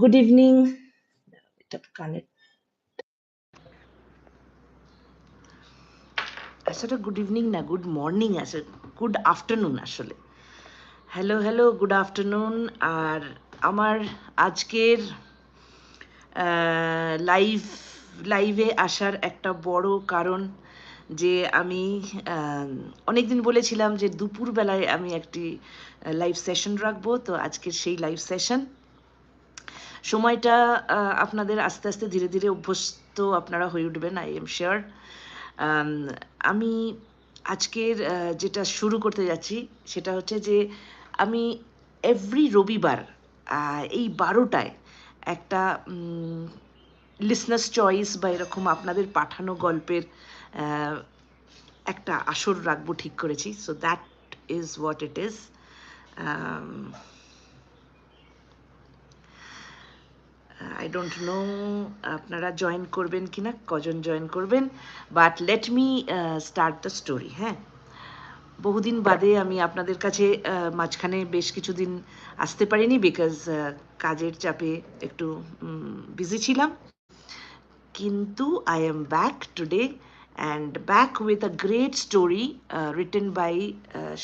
Good evening. এটা কানে আসলে গুড ইভনিং না, গুড মর্নিং আসলে গুড আফটারনুন আসলে। Hello, hello, good afternoon. আর আমার আজকের লাইভ লাইভে আসার একটা বড় কারণ যে আমি অনেক দিন বলেছিলাম যে দুপুরবেলায় আমি একটি লাইভ সেশন রাখব তো আজকের সেই লাইভ সেশন সময়টা আপনাদের আস্তে আস্তে ধীরে ধীরে অভ্যস্ত আপনারা হয়ে উঠবেন আই এম শিওর আমি আজকের যেটা শুরু করতে যাচ্ছি সেটা হচ্ছে যে, আমি এভরি রবিবার এই বারোটায় একটা লিসনার্স চয়েস বা এরকম আপনাদের পাঠানো গল্পের একটা আসর রাখব ঠিক করেছি। So that is what it is I don't know আপনারা জয়েন করবেন কি না কজন জয়েন করবেন but let me start the story হ্যাঁ বহুদিন বাদে আমি আপনাদের কাছে মাঝখানে বেশ কিছুদিন আসতে পারিনি বিকজ কাজের চাপে একটু বিজি ছিলাম কিন্তু I am back today and back with a great story uh, written by uh,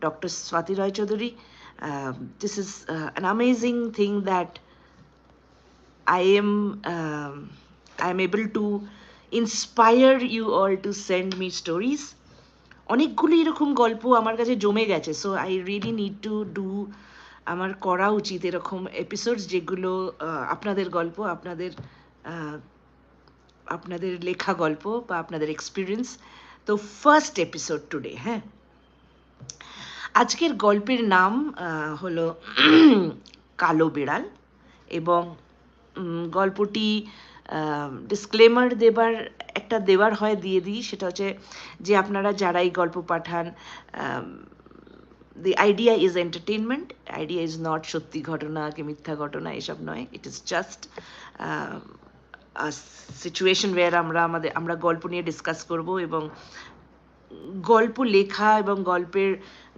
Dr. Swati Roy. Um, this is uh, an amazing thing that I am um, I am able to inspire you all to send me stories. অনেকগুলো এরকম গল্প আমার কাছে জমে গেছে so I really need to do আমার করা উচিত এরকম এপিসোডস যেগুলো আপনাদের গল্প আপনাদের আপনাদের লেখা গল্প বা আপনাদের এক্সপিরিয়েন্স তো ফার্স্ট এপিসোড টুডে হ্যাঁ? আজকের গল্পের নাম হলো কালো বিড়াল এবং গল্পটি ডিসক্লেমার দেবার একটা দেওয়ার হয় দিয়ে দিই, সেটা হচ্ছে যে আপনারা যারা এই গল্প পাঠান the idea is entertainment idea is not সত্যি ঘটনা কি মিথ্যা ঘটনা এসব নয় it is just situation where আমরা আমাদের, আমরা গল্প নিয়ে ডিসকাস করব এবং গল্প লেখা এবং গল্পের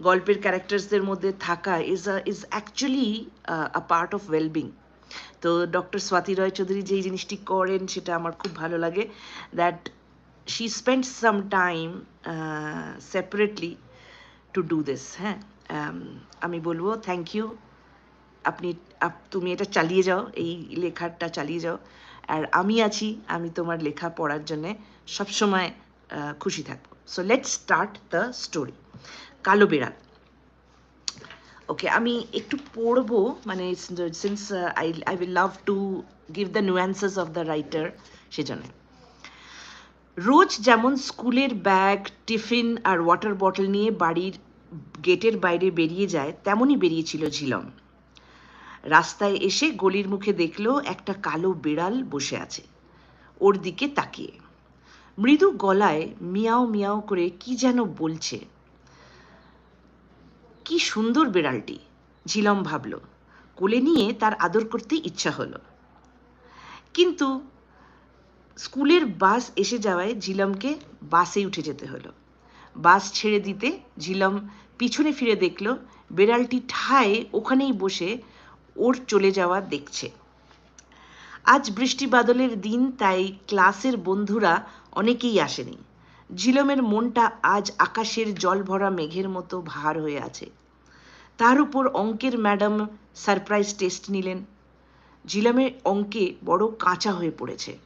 গল্পের ক্যারেক্টার্সদের মধ্যে থাকা is uh is actually uh part of wellbeing তো ডক্টর স্বাতি রয় চৌধুরী যেই জিনিসটি করেন সেটা আমার খুব ভালো লাগে that she spend some time separately to do this হ্যাঁ? Um, আমি বলব থ্যাংক ইউ আপনি তুমি এটা চালিয়ে যাও এই লেখাটা চালিয়ে যাও। আর আমি আছি আমি তোমার লেখা পড়ার জন্যে সবসময় খুশি থাকব। So let start the story কালো বেড়াল। ওকে আমি একটু পড়ব মানে since I I will love to give the nuances of the writer সেজন্য। রোজ যেমন স্কুলের ব্যাগ, টিফিন আর ওয়াটার বটল নিয়ে বাড়ির গেটের বাইরে বেরিয়ে যায়, তেমনই বেরিয়েছিল ঝিলম রাস্তায় এসে গলির মুখে দেখল একটা কালো বিড়াল বসে আছে। ওর দিকে তাকিয়ে। মৃদু গলায় মিয়াও মিয়াও করে কি যেন বলছে। কি সুন্দর বিড়ালটি, ঝিলম ভাবল। কোলে নিয়ে তার আদর করতে ইচ্ছা হলো। কিন্তু স্কুলের বাস এসে যাওয়ায় ঝিলমকে বাসে উঠে যেতে হলো। বাস ছেড়ে দিতে ঝিলম পিছনে ফিরে দেখল বেড়ালটি ঠায় ওখানেই বসে ওর চলে যাওয়া দেখছে। আজ বৃষ্টি বাদলের দিন, তাই ক্লাসের বন্ধুরা অনেকেই আসেনি। ঝিলমের মনটা আজ আকাশের জল ভরা মেঘের মতো ভার হয়ে আছে। তার উপর অঙ্কের ম্যাডাম সারপ্রাইজ টেস্ট নিলেন। ঝিলমের অঙ্কে বড় কাঁচা হয়ে পড়েছে।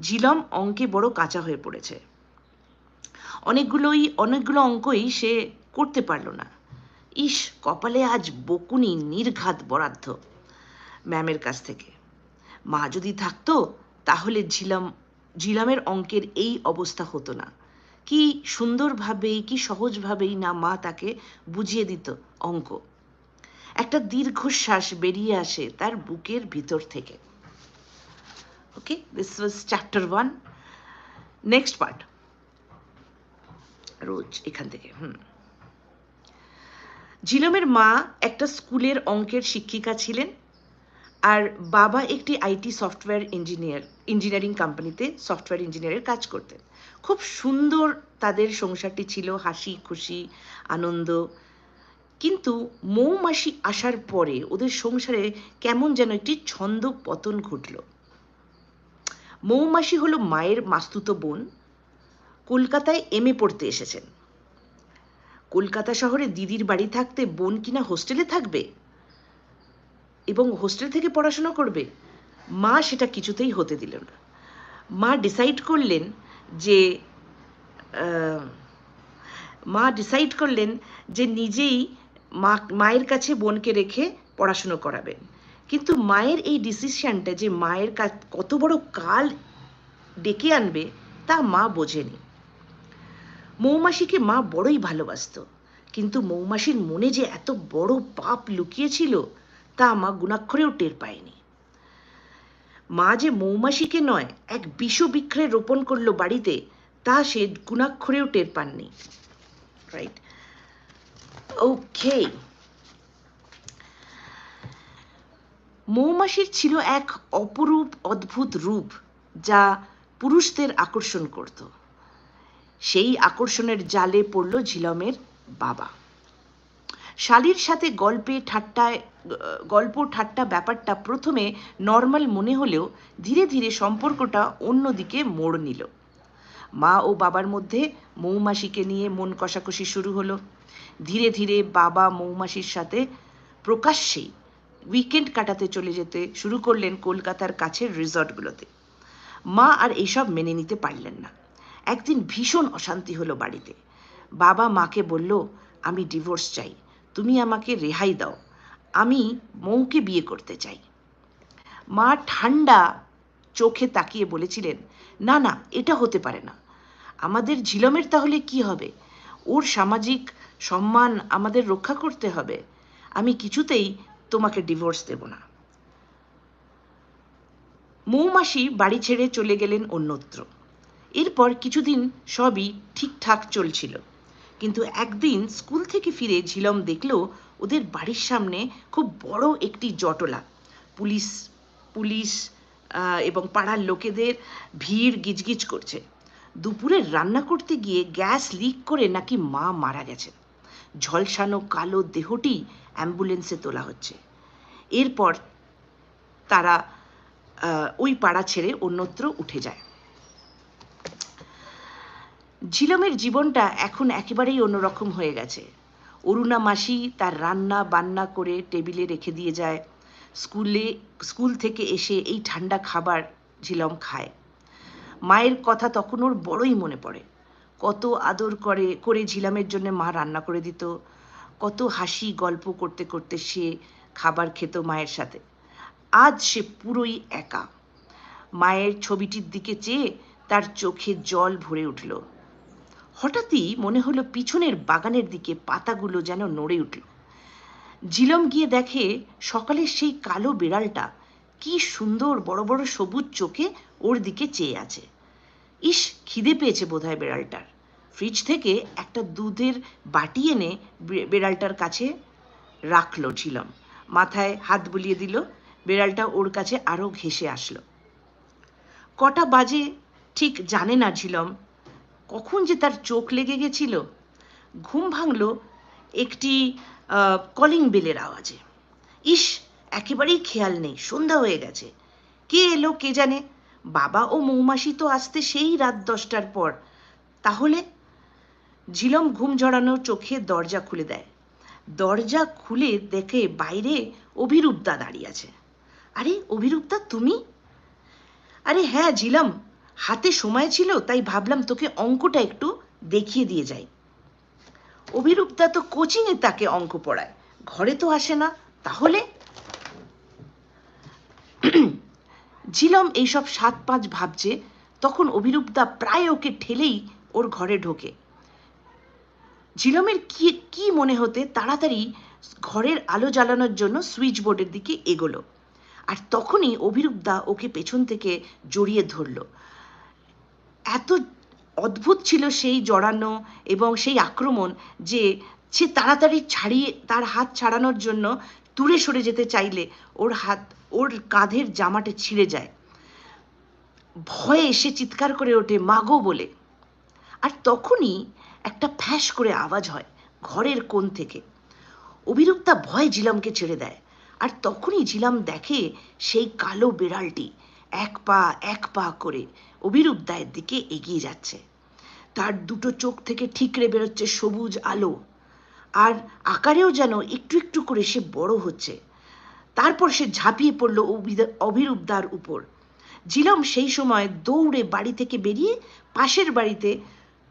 ঝিলম অঙ্কে বড় কাঁচা হয়ে পড়েছে। অনেকগুলোই অনেকগুলো অঙ্কই সে করতে পারল না। ইস, কপালে আজ বকুনি নির্ঘাত বরাদ্দ। ম্যামের কাছ থেকে। মা যদি থাকতো, তাহলে ঝিলাম ঝিলামের অঙ্কের এই অবস্থা হতো না। কি সুন্দরভাবেই, কি সহজভাবেই না মা তাকে বুঝিয়ে দিত অঙ্ক। একটা দীর্ঘশ্বাস বেরিয়ে আসে তার বুকের ভিতর থেকে। Okay this was chapter one next part রোজ এখান থেকে, হুম। ঝিলমের মা একটা স্কুলের অঙ্কের শিক্ষিকা ছিলেন। আর বাবা একটি আইটি সফটওয়্যার ইঞ্জিনিয়ার, ইঞ্জিনিয়ারিং কোম্পানিতে সফটওয়্যার ইঞ্জিনিয়ারের কাজ করতেন। খুব সুন্দর তাদের সংসারটি ছিল, হাসি, খুশি, আনন্দ। কিন্তু মৌমাসি আসার পরে ওদের সংসারে কেমন যেন একটি ছন্দ পতন ঘটল। মৌমাসি হলো মায়ের মাস্তুতো বোন। কলকাতায় এম এ পড়তে এসেছেন। কলকাতা শহরে দিদির বাড়ি থাকতে বোন কিনা হোস্টেলে থাকবে? এবং হোস্টেল থেকে পড়াশোনা করবে, মা সেটা কিছুতেই হতে দিল না। মা ডিসাইড করলেন যে মা ডিসাইড করলেন যে নিজেই মা, মায়ের কাছে বোনকে রেখে পড়াশুনো করাবেন। কিন্তু মায়ের এই ডিসিশনটা যে মায়ের কত বড় কাল ডেকে আনবে, তা মা বোঝেনি। মৌমাসিকে মা বড়ই ভালোবাসতো, কিন্তু মৌমাসির মনে যে এত বড় পাপ লুকিয়েছিল তা মা গুণাক্ষরেও টের পায়নি। মা যে মৌমাসিকে নয়, এক বিষ বিষবৃক্ষে রোপণ করল বাড়িতে, তা সে গুণাক্ষরেও টের পাননি। রাইট ওকে মৌমাসির ছিল এক অপরূপ, অদ্ভুত রূপ, যা পুরুষদের আকর্ষণ করত। সেই আকর্ষণের জালে পড়ল ঝিলমের বাবা। শালির সাথে গল্পে ঠাট্টায় গল্প ঠাট্টা ব্যাপারটা প্রথমে নর্মাল মনে হলেও ধীরে ধীরে সম্পর্কটা অন্যদিকে মোড় নিল। মা ও বাবার মধ্যে মৌমাসিকে নিয়ে মন কষাকষি শুরু হলো। ধীরে ধীরে বাবা মৌমাসির সাথে প্রকাশ্যেই উইকেন্ড কাটাতে চলে যেতে শুরু করলেন কলকাতার কাছের রিসর্টগুলোতে। মা আর এইসব মেনে নিতে পারলেন না। একদিন ভীষণ অশান্তি হলো বাড়িতে। বাবা মাকে বলল, আমি ডিভোর্স চাই। তুমি আমাকে রেহাই দাও। আমি মৌকে বিয়ে করতে চাই। মা ঠান্ডা চোখে তাকিয়ে বলেছিলেন, না না, এটা হতে পারে না। আমাদের ঝিলমের তাহলে কি হবে? ওর সামাজিক সম্মান আমাদের রক্ষা করতে হবে। আমি কিছুতেই তোমাকে ডিভোর্স দেব না। মৌমাসি বাড়ি ছেড়ে চলে গেলেন অন্যত্র। এরপর কিছুদিন সবই ঠিকঠাক চলছিল। কিন্তু একদিন স্কুল থেকে ফিরে ঝিলম দেখল ওদের বাড়ির সামনে খুব বড় একটি জটলা। পুলিশ পুলিশ এবং পাড়ার লোকেদের ভিড় গিজগিজ করছে। দুপুরে রান্না করতে গিয়ে গ্যাস লিক করে নাকি মা মারা গেছে। ঝলসানো কালো দেহটি অ্যাম্বুলেন্সে তোলা হচ্ছে। এরপর তারা ওই পাড়া ছেড়ে অন্যত্র উঠে যায়। ঝিলমের জীবনটা এখন একেবারেই অন্যরকম হয়ে গেছে। অরুণা মাসি তার রান্না বান্না করে টেবিলে রেখে দিয়ে যায়। স্কুলে, স্কুল থেকে এসে এই ঠান্ডা খাবার ঝিলম খায়। মায়ের কথা তখন ওর বড়ই মনে পড়ে। কত আদর করে করে ঝিলামের জন্য মা রান্না করে দিত। কত হাসি গল্প করতে করতে সে খাবার খেত মায়ের সাথে। আজ সে পুরোই একা। মায়ের ছবিটির দিকে চেয়ে তার চোখে জল ভরে উঠল। হঠাৎই মনে হলো পিছনের বাগানের দিকে পাতাগুলো যেন নড়ে উঠল। ঝিলম গিয়ে দেখে সকালের সেই কালো বিড়ালটা কি সুন্দর বড় বড় সবুজ চোখে ওর দিকে চেয়ে আছে। ইস, খিদে পেয়েছে বোধহয় বেড়ালটার। ফ্রিজ থেকে একটা দুধের বাটি এনে বেড়ালটার কাছে রাখল ঝিলম। মাথায় হাত বুলিয়ে দিল। বেড়ালটা ওর কাছে আরও ঘেসে আসলো। কটা বাজে ঠিক জানে না ঝিলম। কখন যে তার চোখ লেগে গেছিল, ঘুম ভাঙল একটি কলিং বেলের আওয়াজে। ইস, একেবারেই খেয়াল নেই, সন্ধ্যা হয়ে গেছে। কে এলো কে জানে? বাবা ও মৌমাসি তো আসতে সেই রাত দশটার পর। তাহলে? ঝিলম ঘুম জড়ানো চোখে দরজা খুলে দেয়। দরজা খুলে দেখে বাইরে অভিরূপদা দাঁড়িয়ে আছে। আরে অভিরূপদা তুমি? আরে হ্যাঁ ঝিলাম। হাতে সময় ছিল, তাই ভাবলাম তোকে অঙ্কটা একটু দেখিয়ে দিয়ে যাই। অভিরূপদা তো কোচিংয়ে তাকে অঙ্ক পড়ায়। ঘরে তো আসে না, তাহলে? ঝিলম এইসব সাত পাঁচ ভাবছে, তখন অভিরূপদা প্রায় ওকে ঠেলেই ওর ঘরে ঢোকে। ঝিলমের কি কি মনে হতে তাড়াতাড়ি ঘরের আলো জ্বালানোর জন্য সুইচ বোর্ডের দিকে এগোলো। আর তখনই অভিরূপদা ওকে পেছন থেকে জড়িয়ে ধরলো। এত অদ্ভুত ছিল সেই জড়ানো এবং সেই আক্রমণ যে সে তাড়াতাড়ি ছাড়িয়ে, তার হাত ছাড়ানোর জন্য দূরে সরে যেতে চাইলে ওর হাত, ওর কাঁধের জামাটে ছিঁড়ে যায়। ভয়ে এসে চিৎকার করে ওঠে মাগো বলে। আর তখনই একটা ফ্যাস করে আওয়াজ হয় ঘরের কোণ থেকে। অভিরূপতা ভয়ে জিলামকে ছেড়ে দেয়। আর তখনই জিলাম দেখে সেই কালো বিড়ালটি এক পা এক পা করে অভিরূপ দায়ের দিকে এগিয়ে যাচ্ছে। তার দুটো চোখ থেকে ঠিকরে বেরোচ্ছে সবুজ আলো। আর আকারেও যেন একটু একটু করে সে বড় হচ্ছে। তারপর সে ঝাঁপিয়ে পড়ল অভিরূপদার উপর। জিলম সেই সময় দৌড়ে বাড়ি থেকে বেরিয়ে পাশের বাড়িতে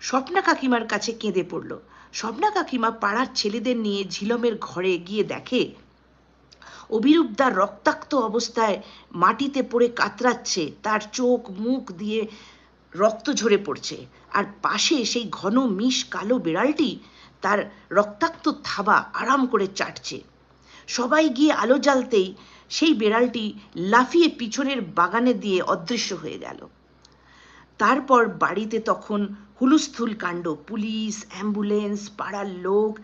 স্বপ্না কাকিমার কাছে কেঁদে পড়ল। স্বপ্না কাকিমা পাড়ার ছেলেদের নিয়ে ঝিলমের ঘরে গিয়ে দেখে অভিরূপদার রক্তাক্ত অবস্থায় মাটিতে পড়ে কাতরাচ্ছে। তার চোখ মুখ দিয়ে রক্ত ঝরে পড়ছে। আর পাশে সেই ঘন মিশ কালো বিড়ালটি তার রক্তাক্ত থাবা আরাম করে চাটছে। সবাই গিয়ে আলো জ্বালতেই সেই বেড়ালটি লাফিয়ে পিছনের বাগানে দিয়ে অদৃশ্য হয়ে গেল। তারপর বাড়িতে তখন হুলুস্থুল কাণ্ড, পুলিশ, অ্যাম্বুলেন্স, পাড়ার লোক,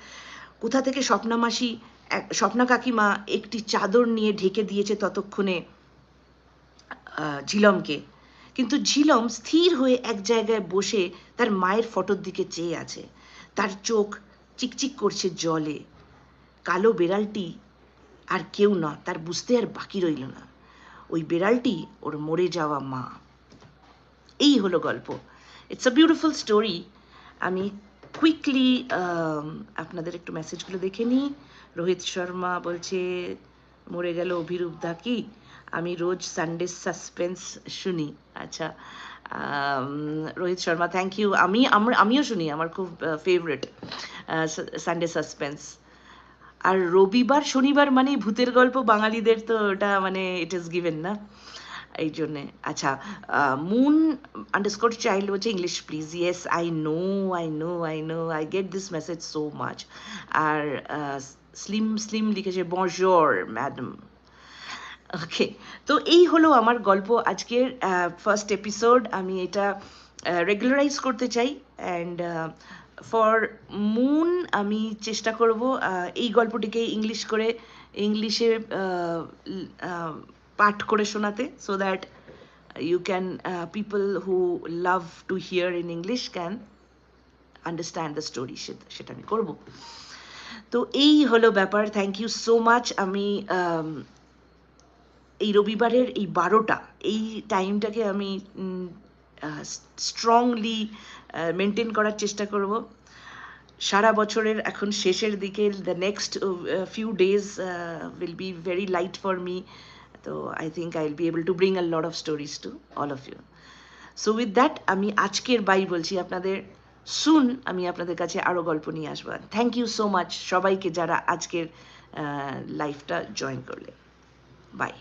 কোথা থেকে স্বপ্নামাসি স্বপ্না কাকিমা একটি চাদর নিয়ে ঢেকে দিয়েছে ততক্ষণে ঝিলমকে। কিন্তু ঝিলম স্থির হয়ে এক জায়গায় বসে তার মায়ের ফটোর দিকে চেয়ে আছে। তার চোখ চিকচিক করছে জলে। কালো বেড়ালটি আর কেউ না, তার বুঝতে আর বাকি রইল না। ওই বেড়ালটি ওর মরে যাওয়া মা। এই হলো গল্প। ইটস আ বিউটিফুল স্টোরি আমি কুইকলি আপনাদের একটু মেসেজগুলো দেখে নিই। রোহিত শর্মা বলছে, মরে গেল অভিরূপ দা কি? আমি রোজ সানডে সাসপেন্স শুনি। আচ্ছা রোহিত শর্মা থ্যাংক ইউ আমি আমিও শুনি, আমার খুব ফেভারেট সানডে সাসপেন্স আর রবিবার, শনিবার মানে ভূতের গল্প, বাঙালিদের তো ওটা মানে ইট ইজ গিভেন না। এই জন্যে আচ্ছা মুন আন্ডারস্কোর চাইল্ড বলছে English please yes I know I know I know I get this message so much R slim slim লিখেছে বজর ম্যাডাম ওকে তো এই হলো আমার গল্প আজকের ফার্স্ট এপিসোড আমি এটা রেগুলারাইজ করতে চাই অ্যান্ড ফর মুন আমি চেষ্টা করব এই গল্পটিকে ইংলিশ করে ইংলিশে পাঠ করে শোনাতে so that you can people who love to hear in English can understand the story সেটা আমি করব। তো এই হলো ব্যাপার থ্যাংক ইউ সো মাচ আমি এই রবিবারের এই বারোটা, এই টাইমটাকে আমি স্ট্রংলি মেনটেন করার চেষ্টা করব। সারা বছরের এখন শেষের দিকে the next few days will be very light for me তো I think I will be able to bring a lot of stories to all of you so with that আমি আজকের বাই বলছি আপনাদের। সুন আমি আপনাদের কাছে আরও গল্প নিয়ে আসব। থ্যাংক ইউ সো মাচ সবাইকে যারা আজকের লাইফটা জয়েন করলে। বাই